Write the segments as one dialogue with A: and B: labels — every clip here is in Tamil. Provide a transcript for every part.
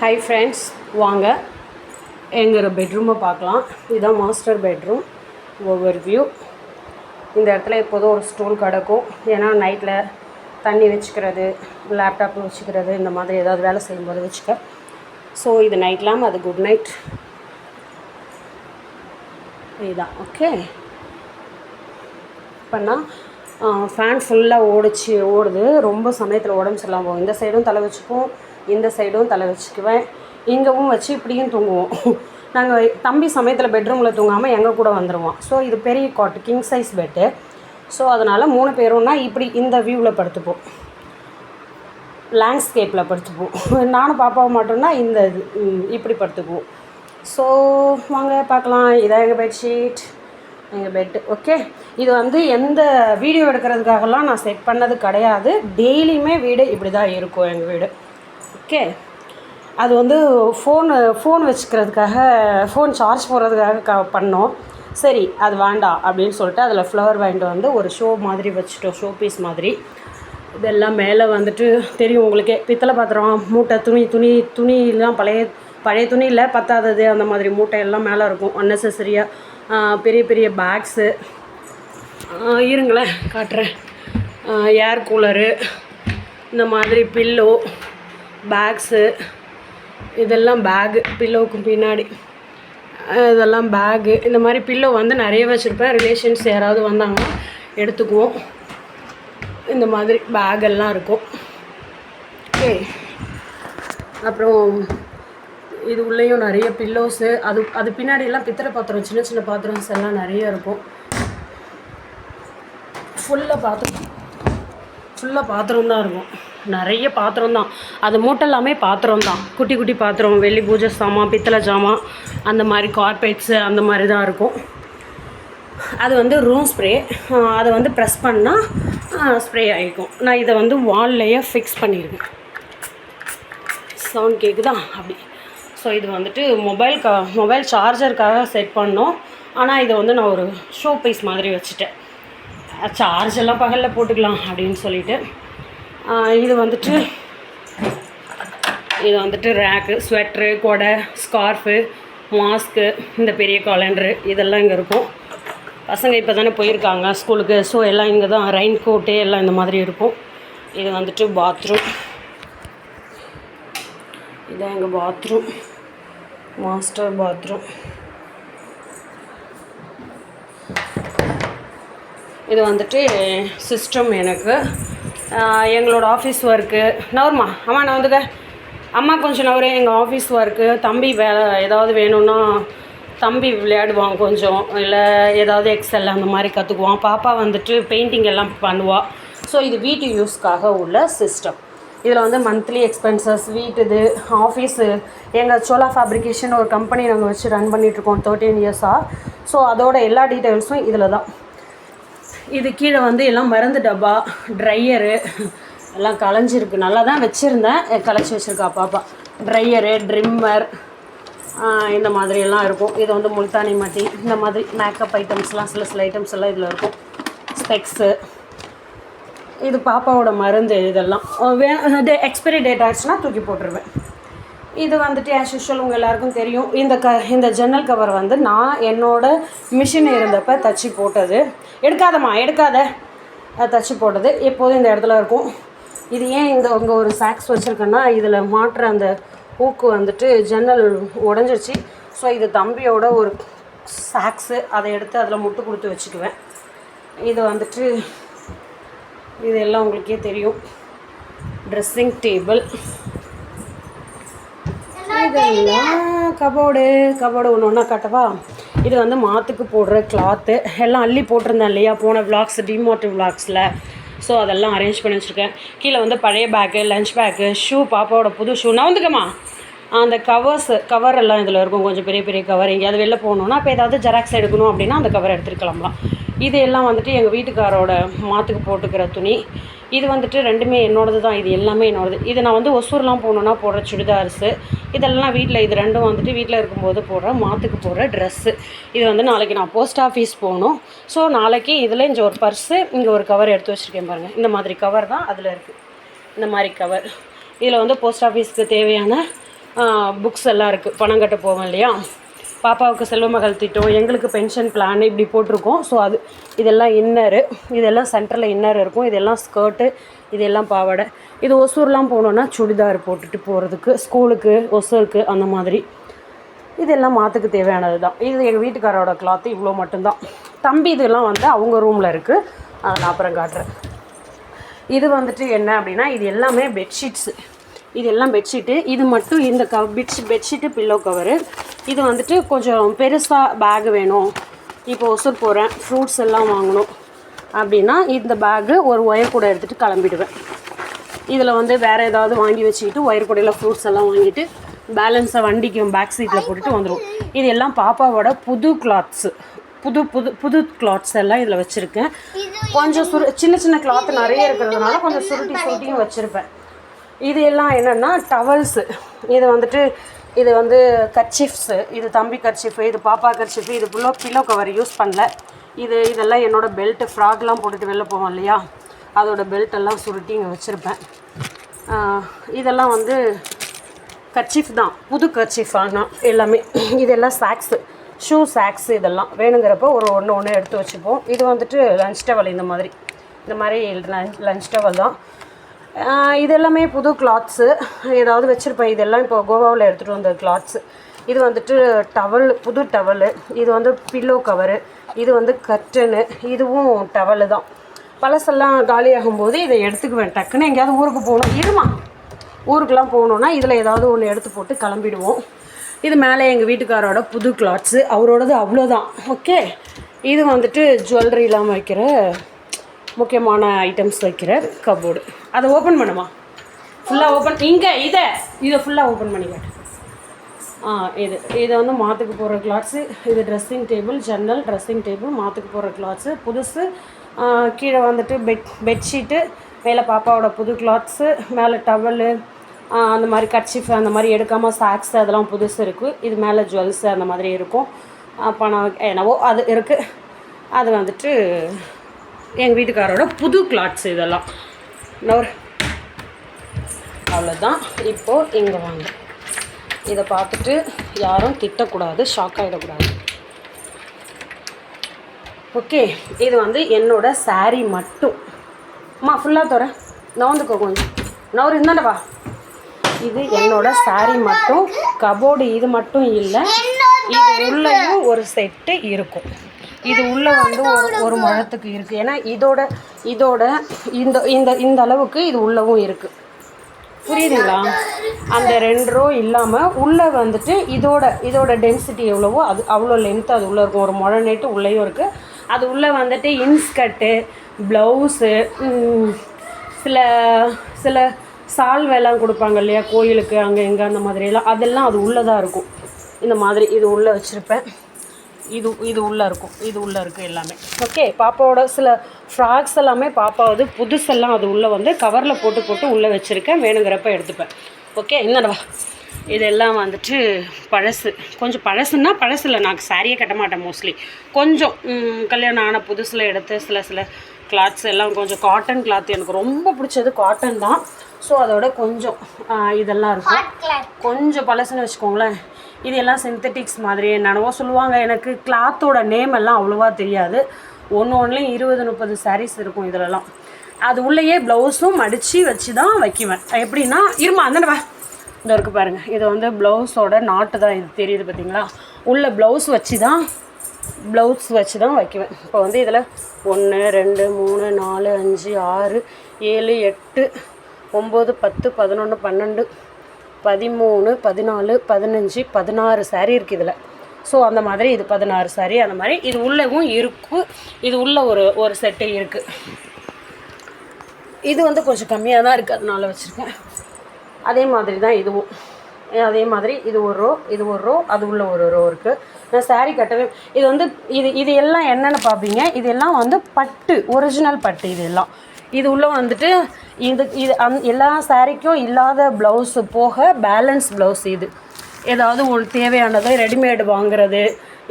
A: ஹை ஃப்ரெண்ட்ஸ் வாங்க. எங்கிற பெட்ரூமை பார்க்கலாம். இதுதான் மாஸ்டர் பெட்ரூம் ஒவ்வொரு வியூ இந்த இடத்துல எப்போதும் ஒரு ஸ்டூல் கிடக்கும். ஏன்னா நைட்டில் தண்ணி வச்சுக்கிறது லேப்டாப் வச்சுக்கிறது இந்த மாதிரி ஏதாவது வேலை செய்யும்போது வச்சுக்க. ஸோ இது நைட் அது குட் நைட் இதுதான் ஓகே இப்போனா ஃபேன் ஃபுல்லாக ஓடிச்சு ஓடுது. ரொம்ப சமயத்தில் உடம்பு சரியில்லாமல் போகும். இந்த சைடும் தலை வச்சுப்போம் இந்த சைடும் தலை வச்சுக்குவேன். இங்கேவும் வச்சு இப்படியும் தூங்குவோம். நாங்கள் தம்பி சமயத்தில் பெட்ரூமில் தூங்காமல் எங்கள் கூட வந்துடுவோம் ஸோ இது பெரிய காட்டு கிங் சைஸ் பெட்டு ஸோ அதனால் மூணு பேரும்னா இப்படி இந்த வியூவில் படுத்துப்போம். லேண்ட்ஸ்கேப்பில் படுத்துப்போம். நானும் பாப்பாவும் மட்டும்னா இந்த இது இப்படி படுத்துக்குவோம். ஸோ வாங்க பார்க்கலாம். இதான் எங்கள் பெட்ஷீட் எங்கள் பெட்டு ஓகே இது வந்து எந்த வீடியோ எடுக்கிறதுக்காகலாம் நான் செட் பண்ணது கிடையாது. டெய்லியுமே வீடு இப்படி தான் இருக்கும் எங்கள் வீடு. ஓகே. அது வந்து ஃபோனு ஃபோன் வச்சுக்கிறதுக்காக ஃபோன் சார்ஜ் போடுறதுக்காக க பண்ணோம். சரி அது வேண்டாம் அப்படின்னு சொல்லிட்டு அதில் ஃப்ளவர் வாங்கிட்டு வந்து ஒரு ஷோ மாதிரி வச்சுட்டோம் ஷோ பீஸ் மாதிரி. இதெல்லாம் மேலே வந்துட்டு தெரியும் உங்களுக்கே. பித்தளை பாத்திரம் மூட்டை துணி துணி துணியெலாம் பழைய பழைய துணி இல்லை பத்தாதது அந்த மாதிரி மூட்டை எல்லாம் மேலே இருக்கும். அன்னெசரியாக பெரிய பெரிய பேக்ஸு இருங்களேன் காட்டுறேன். ஏர் கூலரு இந்த மாதிரி பில்லோ பேக்ஸு இதெல்லாம் பேகு பில்லோவுக்கு பின்னாடி இதெல்லாம் பேகு. இந்த மாதிரி பில்லோ வந்து நிறைய வச்சுருப்பேன். ரிலேஷன்ஸ் யாராவது வந்தாங்கன்னா எடுத்துக்குவோம். இந்த மாதிரி பேகெல்லாம் இருக்கும். ஓகே. அப்புறம் இது உள்ளேயும் நிறைய பில்லோஸு. அது அது பின்னாடியெல்லாம் பித்தளை பாத்திரம் சின்ன சின்ன பாத்திரம்ஸ் எல்லாம் நிறைய இருக்கும். ஃபுல்லாக பாத்திரம் ஃபுல்லாக பாத்திரம் தான் இருக்கும். நிறைய பாத்திரம் தான் அது மூட்டை எல்லாமே பாத்திரம் தான் குட்டி குட்டி பாத்திரம் வெள்ளி பூஜை சாமான் பித்தளை சாமான் அந்த மாதிரி கார்பெட்ஸு அந்த மாதிரி தான் இருக்கும். அது வந்து ரூம் ஸ்ப்ரே அதை வந்து ப்ரெஸ் பண்ணால் ஸ்ப்ரே ஆகிக்கும் நான் இதை வந்து வால்லையே ஃபிக்ஸ் பண்ணியிருக்கேன் சவுண்ட் கேட்குதா அப்படி. ஸோ இது வந்துட்டு மொபைல் க மொபைல் சார்ஜருக்காக செட் பண்ணோம். ஆனால் இதை வந்து நான் ஒரு ஷோ பீஸ் மாதிரி வச்சுட்டேன். சார்ஜ் எல்லாம் பகலில் போட்டுக்கலாம் அப்படின்னு சொல்லிட்டு. இது வந்துட்டு இது வந்துட்டு ரேக்கு ஸ்வெட்ரு கொடை ஸ்கார்ஃபு மாஸ்க்கு இந்த பெரிய காலண்டரு இதெல்லாம் இங்கே இருக்கும். பசங்க இப்போ தானே போயிருக்காங்க ஸ்கூலுக்கு. ஸோ எல்லாம் இங்கே தான் ரெயின் கோட்டு எல்லாம் இந்த மாதிரி இருக்கும். இது வந்துட்டு பாத்ரூம் இதான் எங்கள் பாத்ரூம் மாஸ்டர் பாத்ரூம் இது வந்துட்டு சிஸ்டம் எனக்கு. எங்களோட ஆஃபீஸ் ஒர்க்கு நவர்மா அம்மா நான் வந்துக்க அம்மா கொஞ்சம் நவரே எங்கள் ஆஃபீஸ் ஒர்க்கு தம்பி வேலை ஏதாவது வேணும்னா தம்பி விளையாடுவான் கொஞ்சம். இல்லை ஏதாவது எக்ஸல் அந்த மாதிரி கற்றுக்குவான் பாப்பா வந்துட்டு பெயிண்டிங் எல்லாம் பண்ணுவாள் ஸோ இது வீட்டு யூஸ்க்காக உள்ள சிஸ்டம் இதில் வந்து மந்த்லி எக்ஸ்பென்சஸ் வீட்டு இது ஆஃபீஸு எங்கள் சோலா ஃபேப்ரிகேஷன் ஒரு கம்பெனி நாங்கள் வச்சு ரன் பண்ணிகிட்ருக்கோம் தேர்ட்டீன் இயர்ஸாக ஸோ அதோட எல்லா டீட்டெயில்ஸும் இதில் தான் இது கீழே வந்து எல்லாம் மருந்து டப்பா ட்ரையரு எல்லாம் களைஞ்சிருக்கு. நல்லா தான் வச்சுருந்தேன். களைச்சி வச்சுருக்கா பாப்பா. ட்ரையரு ட்ரிம்மர் இந்த மாதிரி எல்லாம் இருக்கும். இது வந்து முல்தானி மட்டி. இந்த மாதிரி மேக்கப் ஐட்டம்ஸ்லாம் சில சில ஐட்டம்ஸ் எல்லாம் இதில் இருக்கும். ஸ்பெக்ஸு இது பாப்பாவோட மருந்து இதெல்லாம். வே எக்ஸ்பைரி டேட் ஆச்சுன்னா தூக்கி போட்டுருவேன். இது வந்துட்டு ஆஸ் யூஷுவல் உங்கள் எல்லாருக்கும் தெரியும் இந்த க இந்த ஜன்னல் கவர் வந்து நான் என்னோட மிஷின் இருந்தப்போ தச்சு போட்டது. எடுக்காதம்மா எடுக்காத. தச்சு போட்டது. எப்போதும் இந்த இடத்துல இருக்கும். இது ஏன் இந்த இங்கே ஒரு சாக்ஸ் வச்சுருக்கேன்னா இதில் மாட்டுற அந்த ஊக்கு வந்துட்டு ஜன்னல் உடஞ்சிருச்சு. ஸோ இது தம்பியோட ஒரு சாக்ஸு அதை எடுத்து அதில் முட்டு கொடுத்து வச்சுக்குவேன். இது வந்துட்டு இது எல்லாம் உங்களுக்கே தெரியும். ட்ரெஸ்ஸிங் டேபிள் இதெல்லாம் கபோர்டு கபோர்டு ஒன்று ஒன்றா காட்டவா? இது வந்து மாற்றுக்கு போடுற கிளாத்து எல்லாம் அள்ளி போட்டிருந்தேன் இல்லையா போன விளாக்ஸ் டிமோட்டிவ் விளாக்ஸில் ஸோ அதெல்லாம் அரேஞ்ச் பண்ணி வச்சுருக்கேன். கீழே வந்து பழைய பேக்கு லஞ்ச் பேக்கு ஷூ பாப்பாவோட புது ஷூ நான் வந்துக்கம்மா அந்த கவர்ஸ் கவர் எல்லாம் இதில் இருக்கும். கொஞ்சம் பெரிய பெரிய கவர் எங்கேயாவது வெளில போகணுன்னா இப்போ ஏதாவது ஜெராக்ஸ் எடுக்கணும் அப்படின்னா அந்த கவர் எடுத்துட்டு கிளம்பலாம் இது எல்லாம் வந்துட்டு எங்கள் வீட்டுக்காரோட மாற்றுக்கு போட்டுக்கிற துணி. இது வந்துட்டு ரெண்டுமே என்னோடது தான் இது எல்லாமே என்னோடது. இது நான் வந்து ஒசூர்லாம் போகணுன்னா போடுற சுடிதார்ஸு. இதெல்லாம் வீட்டில் இது ரெண்டும் வந்துட்டு வீட்டில் இருக்கும்போது போடுற மாற்றுக்கு போடுற ட்ரெஸ்ஸு இது வந்து நாளைக்கு நான் போஸ்ட் ஆஃபீஸ் போகணும். ஸோ நாளைக்கு இதில் இங்கே ஒரு பர்ஸு இங்கே ஒரு கவர் எடுத்து வச்சுருக்கேன் பாருங்கள் இந்த மாதிரி கவர் தான் அதில் இருக்குது இந்த மாதிரி கவர் இதில் வந்து போஸ்ட் ஆஃபீஸ்க்கு தேவையான புக்ஸ் எல்லாம் இருக்குது பணம் கட்ட போவேன் இல்லையா? பாப்பாவுக்கு செல்வமகள் திட்டம் எங்களுக்கு பென்ஷன் பிளான் இப்படி போட்டிருக்கோம். ஸோ அது இதெல்லாம் இன்னரு இதெல்லாம் சென்டரில் இன்னர் இருக்கும். இதெல்லாம் ஸ்கர்ட்டு இதெல்லாம் பாவாடை. இது ஒசூர்லாம் போனோன்னா சுடிதார் போட்டுட்டு போகிறதுக்கு ஸ்கூலுக்கு ஒசூருக்கு அந்த மாதிரி. இதெல்லாம் மாற்றுக்கு தேவையானது தான் இது எங்கள் வீட்டுக்காரோட கிளாத்து இவ்வளோ மட்டும்தான். தம்பி இதெல்லாம் வந்து அவங்க ரூமில் இருக்குது அதை நான் அப்புறம் காட்டுறேன். இது வந்துட்டு என்ன அப்படின்னா இது எல்லாமே பெட்ஷீட்ஸு இது எல்லாம் பெட்ஷீட்டு இது மட்டும் இந்த க பெட்ஷீ பெட்ஷீட்டு பில்லோ கவரு இது வந்துட்டு கொஞ்சம் பெருசாக பேக் வேணும். இப்போ ஒசூர் போகிறேன் ஃப்ரூட்ஸ் எல்லாம் வாங்கணும். அப்படின்னா இந்த பேக்கு ஒரு ஒயர் கூட எடுத்துகிட்டு கிளம்பிடுவேன். இதில் வந்து வேறு ஏதாவது வாங்கி வச்சுக்கிட்டு ஒயர் கூடையில் ஃப்ரூட்ஸ் எல்லாம் வாங்கிட்டு பேலன்ஸை வண்டிக்கு பேக் சீட்டில் போட்டுட்டு வந்துடும் இது எல்லாம் பாப்பாவோட புது கிளாத்ஸு புது புது புது கிளாத்ஸ் எல்லாம் இதில் வச்சுருக்கேன். கொஞ்சம் சுரு சின்ன சின்ன கிளாத் நிறைய இருக்கிறதுனால கொஞ்சம் சுருட்டி சுருட்டியும் வச்சுருப்பேன். இது எல்லாம் என்னென்னா டவல்ஸு இது வந்துட்டு இது வந்து கர்ச்சிஃப்ஸு இது தம்பி கர்ச்சிஃபு இது பாப்பா கர்ச்சிஃபு இது பில்லோ பில்லோ கவர் யூஸ் பண்ணல. இது இதெல்லாம் என்னோடய பெல்ட்டு ஃப்ராக்லாம் போட்டுட்டு வெளில போவோம் இல்லையா? அதோடய பெல்ட்டெல்லாம் சுருட்டி இங்கே வச்சுருப்பேன். இதெல்லாம் வந்து கர்ச்சிஃப் தான் புது கர்ச்சீஃப் ஆனால் எல்லாமே. இதெல்லாம் சாக்ஸு ஷூ சாக்ஸ் இதெல்லாம் வேணுங்கிறப்ப ஒரு ஒன்று ஒன்று எடுத்து வச்சுப்போம். இது வந்துட்டு லஞ்ச் டவல் இந்த மாதிரி. இந்த மாதிரி லஞ்ச் லஞ்ச் டவல் தான். இது எல்லாமே புது கிளாத்ஸு ஏதாவது வச்சுருப்பேன். இதெல்லாம் இப்போ கோவாவில் எடுத்துகிட்டு வந்த கிளாத்ஸு இது வந்துட்டு டவல் புது டவலு இது வந்து பில்லோ கவரு இது வந்து கர்டனு இதுவும் டவலு தான். பழசெல்லாம் காலியாகும் போது இதை எடுத்துக்குவேன். டக்குன்னு எங்கேயாவது ஊருக்கு போகணும். இருமா? ஊருக்கெலாம் போகணுன்னா இதில் ஏதாவது ஒன்று எடுத்து போட்டு கிளம்பிடுவோம். இது மேலே எங்கள் வீட்டுக்காரோட புது கிளாத்ஸு அவரோடது அவ்வளோதான் ஓகே இது வந்துட்டு ஜுவல்லரிலாம் வைக்கிற முக்கியமான ஐட்டம்ஸ் வைக்கிற கபோர்டு அதை ஓப்பன் பண்ணுமா? ஃபுல்லாக ஓப்பன் இங்கே இதை இதை ஃபுல்லாக ஓப்பன் பண்ணி காட்டு. ஆ இது இதை வந்து மாற்றுக்கு போகிற கிளாத்ஸு இது ட்ரெஸ்ஸிங் டேபிள் ஜன்னல் ட்ரெஸ்ஸிங் டேபிள் மாற்றுக்கு போகிற கிளாத்ஸு புதுசு கீழே வந்துட்டு பெட் பெட்ஷீட்டு மேலே பாப்பாவோட புது கிளாத்ஸு மேலே டவலு அந்த மாதிரி கர்ச்சிஃப் அந்த மாதிரி எடுக்காமல் சாக்ஸ் அதெல்லாம் புதுசு இருக்குது இது மேலே ஜுவல்ஸு அந்த மாதிரி இருக்கும். பணம் என்னவோ அது இருக்குது அது வந்துட்டு எங்கள் வீட்டுக்காரோட புது கிளாத்ஸ் இதெல்லாம். நவர் அவ்வளோதான் இப்போது இங்கே வாங்க. இதை பார்த்துட்டு யாரும் திட்டக்கூடாது ஷாக் ஆகிடக்கூடாது ஓகே இது வந்து என்னோட saree மட்டும். அம்மா ஃபுல்லாக தரேன். நவுந்துக்கோ கொஞ்சம். நவர் இந்தாண்ட வா. இது என்னோட saree மட்டும். கபோர்டு இது மட்டும் இல்லை. இது உள்ளேயும் ஒரு செட்டு இருக்கும். இது உள்ள வந்து ஒரு ஒரு முழத்துக்கு இருக்குது ஏன்னா இதோட இதோட இந்த இந்த இந்த அளவுக்கு இது உள்ளவும் இருக்குது புரியுதுங்களா? அந்த ரெண்டு ரோ இல்லாமல் உள்ளே வந்துட்டு இதோட இதோட டென்சிட்டி எவ்வளவோ அது அவ்வளோ லென்த்து அது உள்ளே இருக்கும். ஒரு முழ நெட்டு உள்ளேயும் இருக்குது அது உள்ளே வந்துட்டு இன்ஸ்கர்ட்டு ப்ளவுஸு சில சில சால்வெல்லாம் கொடுப்பாங்க இல்லையா? கோயிலுக்கு அங்கே இங்கே அந்த மாதிரியெல்லாம் அதெல்லாம் அது உள்ளே தான் இருக்கும். இந்த மாதிரி இது உள்ளே வச்சுருப்பேன். இது இது உள்ளே இருக்கும். இது உள்ளே இருக்குது எல்லாமே. ஓகே பாப்பாவோட சில ஃப்ராக்ஸ் எல்லாமே பாப்பா வந்து புதுசெல்லாம் அது உள்ளே வந்து கவரில் போட்டு போட்டு உள்ளே வச்சுருக்கேன். வேணுங்கிறப்ப எடுத்துப்பேன். ஓகே என்னடா இதெல்லாம் வந்துட்டு பழசு. கொஞ்சம் பழசுன்னா பழசு இல்லை. நான் சாரியே கட்ட மாட்டேன் மோஸ்ட்லி கொஞ்சம் கல்யாணம் ஆன புதுசில் எடுத்து சில சில கிளாத்ஸ் எல்லாம் கொஞ்சம் காட்டன் கிளாத் எனக்கு ரொம்ப பிடிச்சது காட்டன் தான். ஸோ அதோட கொஞ்சம் இதெல்லாம் இருக்கும். கொஞ்சம் பழசுன்னு வச்சுக்கோங்களேன். இது எல்லாம் சிந்தட்டிக்ஸ் மாதிரி என்னென்னவோ சொல்லுவாங்க. எனக்கு கிளாத்தோட நேம் எல்லாம் அவ்வளோவா தெரியாது. ஒன்று ஒன்றுலையும் இருபது முப்பது சாரீஸ் இருக்கும் இதிலலாம். அது உள்ளேயே ப்ளவுஸும் மடித்து வச்சு தான் வைக்குவேன். எப்படின்னா இருமா அந்த இந்த இருக்கு பாருங்கள் இது வந்து ப்ளவுஸோட நாட்டு தான் இது. தெரியுது பார்த்தீங்களா உள்ள ப்ளவுஸ் வச்சு தான் ப்ளவுஸ் வச்சு தான் வைக்குவேன். இப்போ வந்து இதில் ஒன்று ரெண்டு மூணு நாலு அஞ்சு ஆறு ஏழு எட்டு ஒம்பது பத்து பதினொன்று பன்னெண்டு பதிமூணு பதினாலு பதினஞ்சு பதினாறு சாரீ இருக்குது இதில். ஸோ அந்த மாதிரி இது பதினாறு சாரீ அந்த மாதிரி இது உள்ளவும் இருக்கும் இது உள்ள ஒரு ஒரு செட்டு இருக்குது இது வந்து கொஞ்சம் கம்மியாக தான் இருக்குது அதனால வச்சுருக்கேன். அதே மாதிரி தான் இதுவும். அதே மாதிரி இது ஒரு ரோ இது ஒரு ரோ அது உள்ள ஒரு ரோ இருக்குது நான் சாரீ கட்டவே இது வந்து இது இது எல்லாம் என்னென்னு பார்ப்பீங்க இது எல்லாம் வந்து பட்டு ஒரிஜினல் பட்டு இது எல்லாம். இது உள்ளே வந்துட்டு இது இது அந் எல்லா சாரீக்கும் இல்லாத ப்ளவுஸு போக பேலன்ஸ் ப்ளவுஸ் இது. ஏதாவது ஒரு தேவையானதை ரெடிமேடு வாங்குறது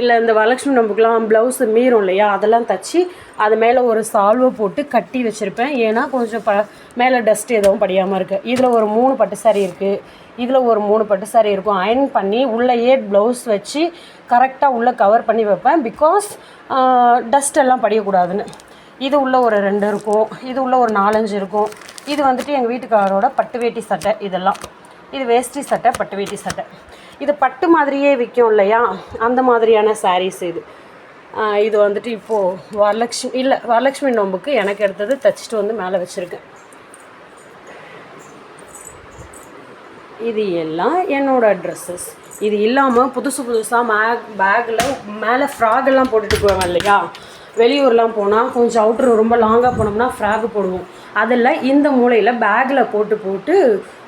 A: இல்லை இந்த வரலட்சுமி நம்புக்கெலாம் ப்ளவுஸு மீறும் இல்லையா அதெல்லாம் தச்சு அது மேலே ஒரு சால்வை போட்டு கட்டி வச்சுருப்பேன். ஏன்னா கொஞ்சம் ப மேலே டஸ்ட் எதுவும் படியாமல் இருக்குது இதில் ஒரு மூணு பட்டு சாரி இருக்குது இதில் ஒரு மூணு பட்டு சாரி இருக்கும். அயன் பண்ணி உள்ளேயே ப்ளவுஸ் வச்சு கரெக்டாக உள்ளே கவர் பண்ணி வைப்பேன். பிகாஸ் டஸ்ட் எல்லாம் படியக்கூடாதுன்னு. இது உள்ள ஒரு ரெண்டு இருக்கும். இது உள்ள ஒரு நாலஞ்சு இருக்கும். இது வந்துட்டு எங்கள் வீட்டுக்காரரோட பட்டு வேட்டி சட்டை இதெல்லாம். இது வேஷ்டி சட்டை பட்டு வேட்டி சட்டை. இது பட்டு மாதிரியே விற்கும் இல்லையா? அந்த மாதிரியான சாரீஸ் இது. இது வந்துட்டு இப்போது வரலட்சுமி இல்லை வரலட்சுமி நோம்புக்கு எனக்கு எடுத்தது தைச்சிட்டு வந்து மேலே வச்சுருக்கேன். இது எல்லாம் என்னோடய ட்ரெஸ்ஸஸ் இது இல்லாமல் புதுசு புதுசாக மேக் பேக்கில் மேலே ஃப்ராக் எல்லாம் போட்டுட்டு போவாங்க இல்லையா? வெளியூர்லாம் போனால் கொஞ்சம் அவுட்ரு ரொம்ப லாங்காக போனோம்னா ஃப்ராக் போடுவோம். அதில் இந்த மூலையில் பேக்கில் போட்டு போட்டு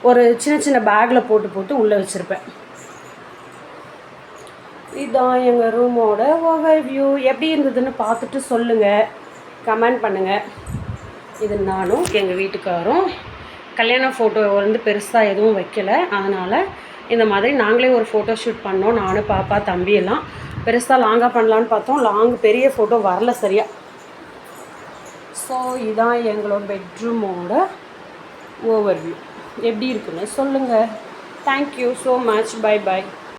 A: ஒரு சின்ன சின்ன பேக்கில் போட்டு போட்டு உள்ளே வச்சுருப்பேன். இதுதான் எங்கள் ரூமோட ஓவர் வியூ எப்படி இருந்ததுன்னு பார்த்துட்டு சொல்லுங்கள் கமெண்ட் பண்ணுங்கள் இது நானும் எங்கள் வீட்டுக்காரும் கல்யாண ஃபோட்டோ வந்து பெருசாக எதுவும் வைக்கல. அதனால் இந்த மாதிரி நாங்களே ஒரு ஃபோட்டோ ஷூட் பண்ணோம். நானும் பாப்பா தம்பியெல்லாம். பெருசாக லாங்காக பண்ணலான்னு பார்த்தோம். லாங் பெரிய ஃபோட்டோ வரல சரியாக ஸோ இதான் எங்களோட பெட்ரூமோட ஓவர் வியூ எப்படி இருக்குன்னு சொல்லுங்கள் thank you so much bye bye